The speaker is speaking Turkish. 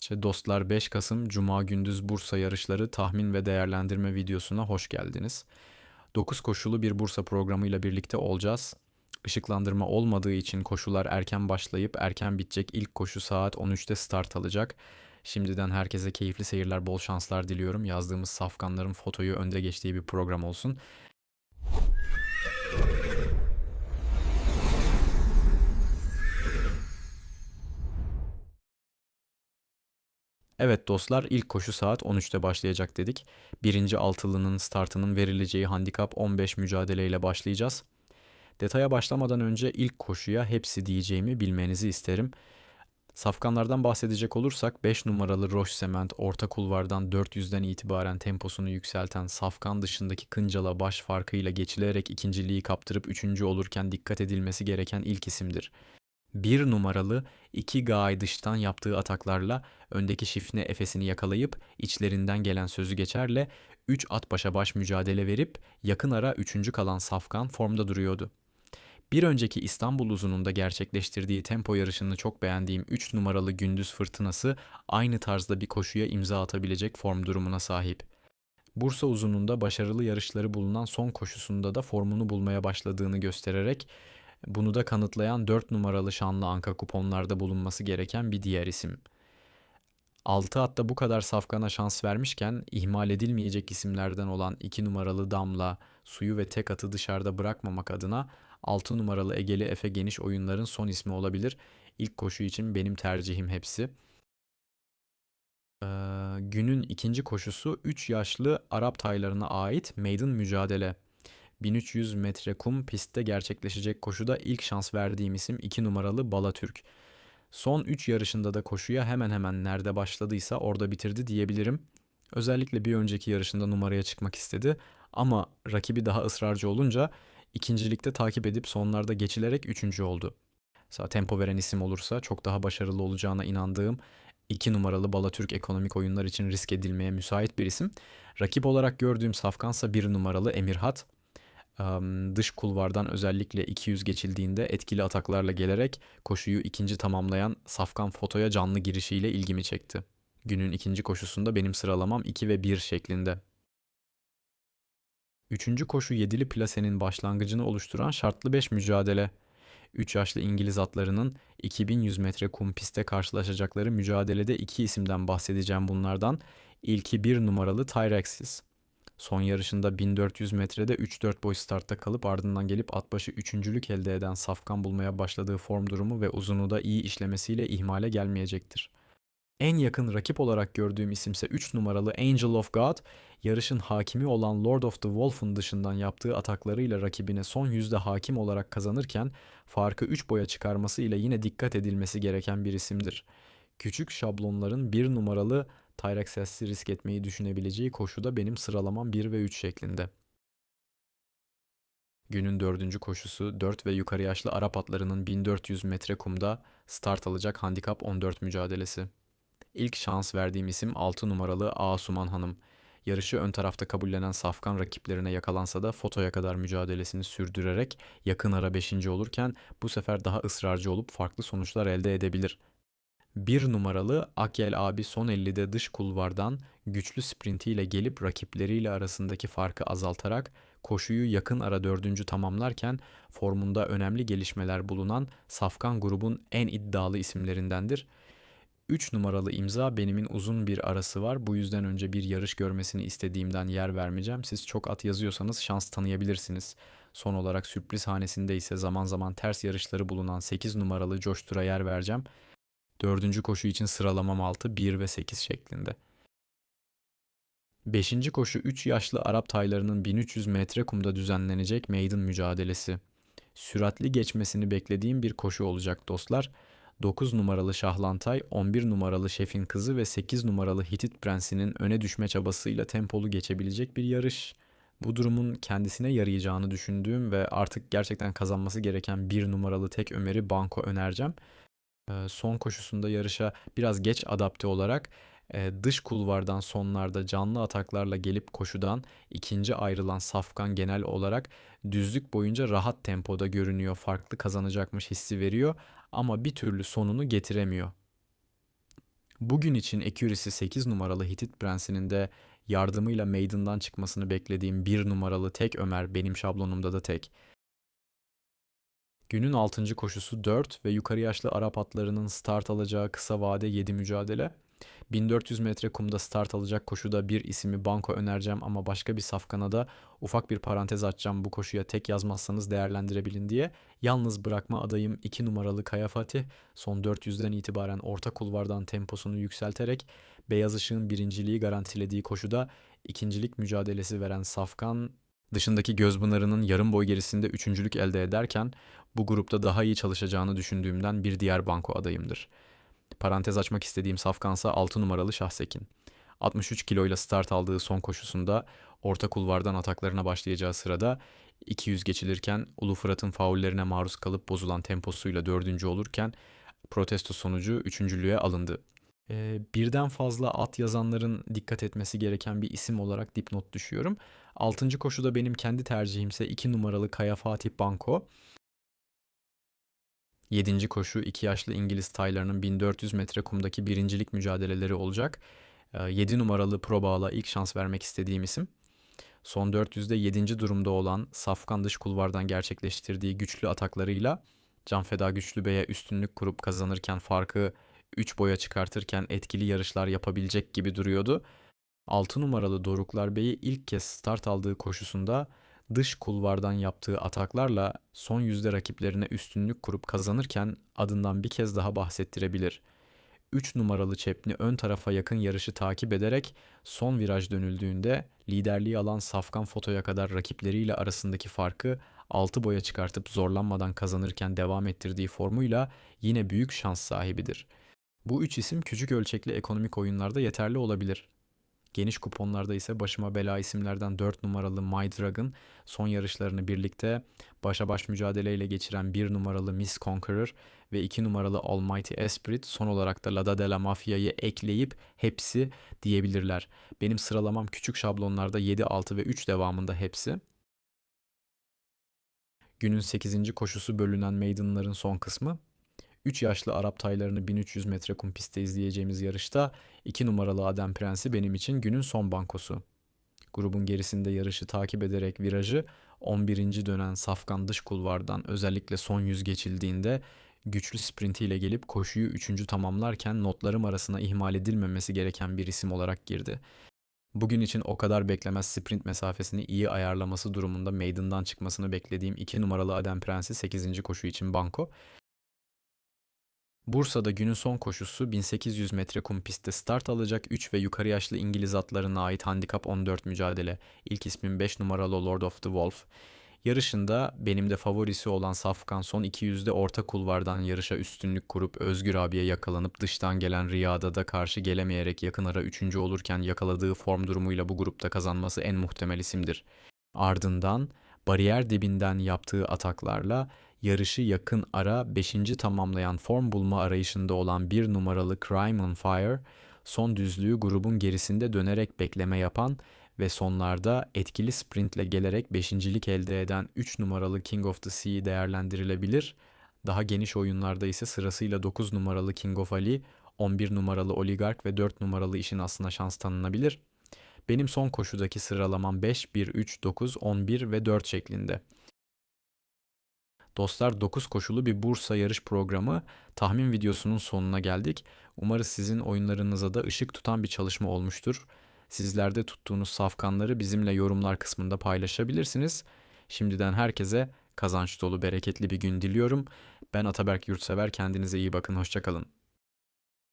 İşte dostlar 5 Kasım Cuma gündüz Bursa yarışları tahmin ve değerlendirme videosuna hoş geldiniz. 9 koşulu bir Bursa programıyla birlikte olacağız. Işıklandırma olmadığı için koşular erken başlayıp erken bitecek. İlk koşu saat 13'te start alacak. Şimdiden herkese keyifli seyirler, bol şanslar diliyorum. Yazdığımız safkanların fotoyu önde geçtiği bir program olsun. Evet dostlar ilk koşu saat 13'te başlayacak dedik. Birinci altılının startının verileceği handikap 15 mücadeleyle başlayacağız. Detaya başlamadan önce ilk koşuya hepsi diyeceğimi bilmenizi isterim. Safkanlardan bahsedecek olursak 5 numaralı Roche Cement orta kulvardan 400'den itibaren temposunu yükselten Safkan dışındaki Kıncala baş farkıyla geçilerek ikinciliği kaptırıp üçüncü olurken dikkat edilmesi gereken ilk isimdir. 1 numaralı 2 Gaay dıştan yaptığı ataklarla öndeki Şifne Efes'ini yakalayıp içlerinden gelen sözü geçerle 3 at başa baş mücadele verip yakın ara 3. kalan Safkan formda duruyordu. Bir önceki İstanbul uzununda gerçekleştirdiği tempo yarışını çok beğendiğim 3 numaralı Gündüz Fırtınası aynı tarzda bir koşuya imza atabilecek form durumuna sahip. Bursa uzununda başarılı yarışları bulunan son koşusunda da formunu bulmaya başladığını göstererek bunu da kanıtlayan 4 numaralı şanlı anka kuponlarda bulunması gereken bir diğer isim. 6 atta bu kadar safkana şans vermişken ihmal edilmeyecek isimlerden olan 2 numaralı Damla, suyu ve tek atı dışarıda bırakmamak adına 6 numaralı Egeli Efe geniş oyunların son ismi olabilir. İlk koşu için benim tercihim hepsi. Ee, günün ikinci koşusu 3 yaşlı Arap taylarına ait maiden mücadele. 1300 metre kum pistte gerçekleşecek koşuda ilk şans verdiğim isim 2 numaralı Balatürk. Son 3 yarışında da koşuya hemen hemen nerede başladıysa orada bitirdi diyebilirim. Özellikle bir önceki yarışında numaraya çıkmak istedi ama rakibi daha ısrarcı olunca ikincilikte takip edip sonlarda geçilerek üçüncü oldu. Mesela tempo veren isim olursa çok daha başarılı olacağına inandığım 2 numaralı Balatürk ekonomik oyunlar için risk edilmeye müsait bir isim. Rakip olarak gördüğüm safkansa 1 numaralı Emirhat dış kulvardan özellikle 200 geçildiğinde etkili ataklarla gelerek koşuyu ikinci tamamlayan Safkan Foto'ya canlı girişiyle ilgimi çekti. Günün ikinci koşusunda benim sıralamam 2 ve 1 şeklinde. Üçüncü koşu yedili plasenin başlangıcını oluşturan şartlı 5 mücadele. 3 yaşlı İngiliz atlarının 2100 metre kum pistte karşılaşacakları mücadelede iki isimden bahsedeceğim bunlardan. İlki bir numaralı Tyrexis. Son yarışında 1400 metrede 3-4 boy startta kalıp ardından gelip at başı üçüncülük elde eden Safkan bulmaya başladığı form durumu ve uzunu da iyi işlemesiyle ihmale gelmeyecektir. En yakın rakip olarak gördüğüm isimse 3 numaralı Angel of God, yarışın hakimi olan Lord of the Wolf'un dışından yaptığı ataklarıyla rakibine son yüzde hakim olarak kazanırken farkı 3 boya çıkarması ile yine dikkat edilmesi gereken bir isimdir. Küçük şablonların bir numaralı Tyraxes'i risk etmeyi düşünebileceği koşuda benim sıralamam 1 ve 3 şeklinde. Günün dördüncü koşusu 4 ve yukarı yaşlı Arap atlarının 1400 metre kumda start alacak handikap 14 mücadelesi. İlk şans verdiğim isim 6 numaralı Asuman Hanım. Yarışı ön tarafta kabullenen safkan rakiplerine yakalansa da fotoya kadar mücadelesini sürdürerek yakın ara 5. olurken bu sefer daha ısrarcı olup farklı sonuçlar elde edebilir. Bir numaralı Akyel abi son 50'de dış kulvardan güçlü sprintiyle gelip rakipleriyle arasındaki farkı azaltarak koşuyu yakın ara dördüncü tamamlarken formunda önemli gelişmeler bulunan Safkan grubun en iddialı isimlerindendir. 3 numaralı imza benimin uzun bir arası var. Bu yüzden önce bir yarış görmesini istediğimden yer vermeyeceğim. Siz çok at yazıyorsanız şans tanıyabilirsiniz. Son olarak sürpriz hanesinde ise zaman zaman ters yarışları bulunan 8 numaralı Coştur'a yer vereceğim. Dördüncü koşu için sıralamam 6, 1 ve 8 şeklinde. Beşinci koşu 3 yaşlı Arap taylarının 1300 metre kumda düzenlenecek maiden mücadelesi. Süratli geçmesini beklediğim bir koşu olacak dostlar. 9 numaralı Şahlantay, 11 numaralı Şef'in kızı ve 8 numaralı Hitit Prensi'nin öne düşme çabasıyla tempolu geçebilecek bir yarış. Bu durumun kendisine yarayacağını düşündüğüm ve artık gerçekten kazanması gereken bir numaralı tek Ömer'i banko önereceğim son koşusunda yarışa biraz geç adapte olarak dış kulvardan sonlarda canlı ataklarla gelip koşudan ikinci ayrılan Safkan genel olarak düzlük boyunca rahat tempoda görünüyor. Farklı kazanacakmış hissi veriyor ama bir türlü sonunu getiremiyor. Bugün için Accuracy 8 numaralı Hitit Prensi'nin de yardımıyla maiden'dan çıkmasını beklediğim 1 numaralı tek Ömer benim şablonumda da tek. Günün 6. koşusu 4 ve yukarı yaşlı Arap atlarının start alacağı kısa vade 7 mücadele. 1400 metre kumda start alacak koşuda bir ismi banko önereceğim ama başka bir safkana da ufak bir parantez açacağım bu koşuya tek yazmazsanız değerlendirebilin diye. Yalnız bırakma adayım 2 numaralı Kaya Fatih son 400'den itibaren orta kulvardan temposunu yükselterek beyaz ışığın birinciliği garantilediği koşuda ikincilik mücadelesi veren Safkan dışındaki Gözpınarı'nın yarım boy gerisinde üçüncülük elde ederken bu grupta daha iyi çalışacağını düşündüğümden bir diğer banko adayımdır. Parantez açmak istediğim safkansa 6 numaralı Şahsekin. 63 kiloyla start aldığı son koşusunda orta kulvardan ataklarına başlayacağı sırada 200 geçilirken Ulu Fırat'ın faullerine maruz kalıp bozulan temposuyla dördüncü olurken protesto sonucu üçüncülüğe alındı. Ee, birden fazla at yazanların dikkat etmesi gereken bir isim olarak dipnot düşüyorum. Altıncı koşuda benim kendi tercihimse 2 numaralı Kaya Fatih Banko. 7. koşu 2 yaşlı İngiliz taylarının 1400 metre kumdaki birincilik mücadeleleri olacak. 7 ee, numaralı Probağ'la ilk şans vermek istediğim isim. Son 400'de 7. durumda olan Safkan dış kulvardan gerçekleştirdiği güçlü ataklarıyla Canfeda Güçlü Bey'e üstünlük kurup kazanırken farkı 3 boya çıkartırken etkili yarışlar yapabilecek gibi duruyordu. 6 numaralı Doruklar Bey'i ilk kez start aldığı koşusunda dış kulvardan yaptığı ataklarla son yüzde rakiplerine üstünlük kurup kazanırken adından bir kez daha bahsettirebilir. 3 numaralı Çepni ön tarafa yakın yarışı takip ederek son viraj dönüldüğünde liderliği alan Safkan Foto'ya kadar rakipleriyle arasındaki farkı 6 boya çıkartıp zorlanmadan kazanırken devam ettirdiği formuyla yine büyük şans sahibidir. Bu üç isim küçük ölçekli ekonomik oyunlarda yeterli olabilir. Geniş kuponlarda ise başıma bela isimlerden 4 numaralı My Dragon son yarışlarını birlikte başa baş mücadeleyle geçiren 1 numaralı Miss Conqueror ve 2 numaralı Almighty Esprit son olarak da Lada de la Mafia'yı ekleyip hepsi diyebilirler. Benim sıralamam küçük şablonlarda 7, 6 ve 3 devamında hepsi. Günün 8. koşusu bölünen maidenların son kısmı 3 yaşlı Arap taylarını 1300 metre kum pistte izleyeceğimiz yarışta 2 numaralı Adem Prensi benim için günün son bankosu. Grubun gerisinde yarışı takip ederek virajı 11. dönen Safkan dış kulvardan özellikle son yüz geçildiğinde güçlü sprintiyle gelip koşuyu 3. tamamlarken notlarım arasına ihmal edilmemesi gereken bir isim olarak girdi. Bugün için o kadar beklemez sprint mesafesini iyi ayarlaması durumunda maiden'dan çıkmasını beklediğim 2 numaralı Adem Prensi 8. koşu için banko Bursa'da günün son koşusu 1800 metre kum pistte start alacak 3 ve yukarı yaşlı İngiliz atlarına ait handikap 14 mücadele. İlk ismin 5 numaralı Lord of the Wolf. Yarışında benim de favorisi olan Safkan son 200'de orta kulvardan yarışa üstünlük kurup Özgür abiye yakalanıp dıştan gelen Riyada da karşı gelemeyerek yakın ara 3. olurken yakaladığı form durumuyla bu grupta kazanması en muhtemel isimdir. Ardından bariyer dibinden yaptığı ataklarla yarışı yakın ara 5. tamamlayan form bulma arayışında olan bir numaralı Crime on Fire, son düzlüğü grubun gerisinde dönerek bekleme yapan ve sonlarda etkili sprintle gelerek beşincilik elde eden 3 numaralı King of the Sea değerlendirilebilir. Daha geniş oyunlarda ise sırasıyla 9 numaralı King of Ali, 11 numaralı Oligark ve 4 numaralı işin aslına şans tanınabilir. Benim son koşudaki sıralamam 5, 1, 3, 9, 11 ve 4 şeklinde. Dostlar 9 koşulu bir Bursa yarış programı tahmin videosunun sonuna geldik. Umarız sizin oyunlarınıza da ışık tutan bir çalışma olmuştur. Sizlerde tuttuğunuz safkanları bizimle yorumlar kısmında paylaşabilirsiniz. Şimdiden herkese kazanç dolu bereketli bir gün diliyorum. Ben Ataberk Yurtsever kendinize iyi bakın hoşçakalın.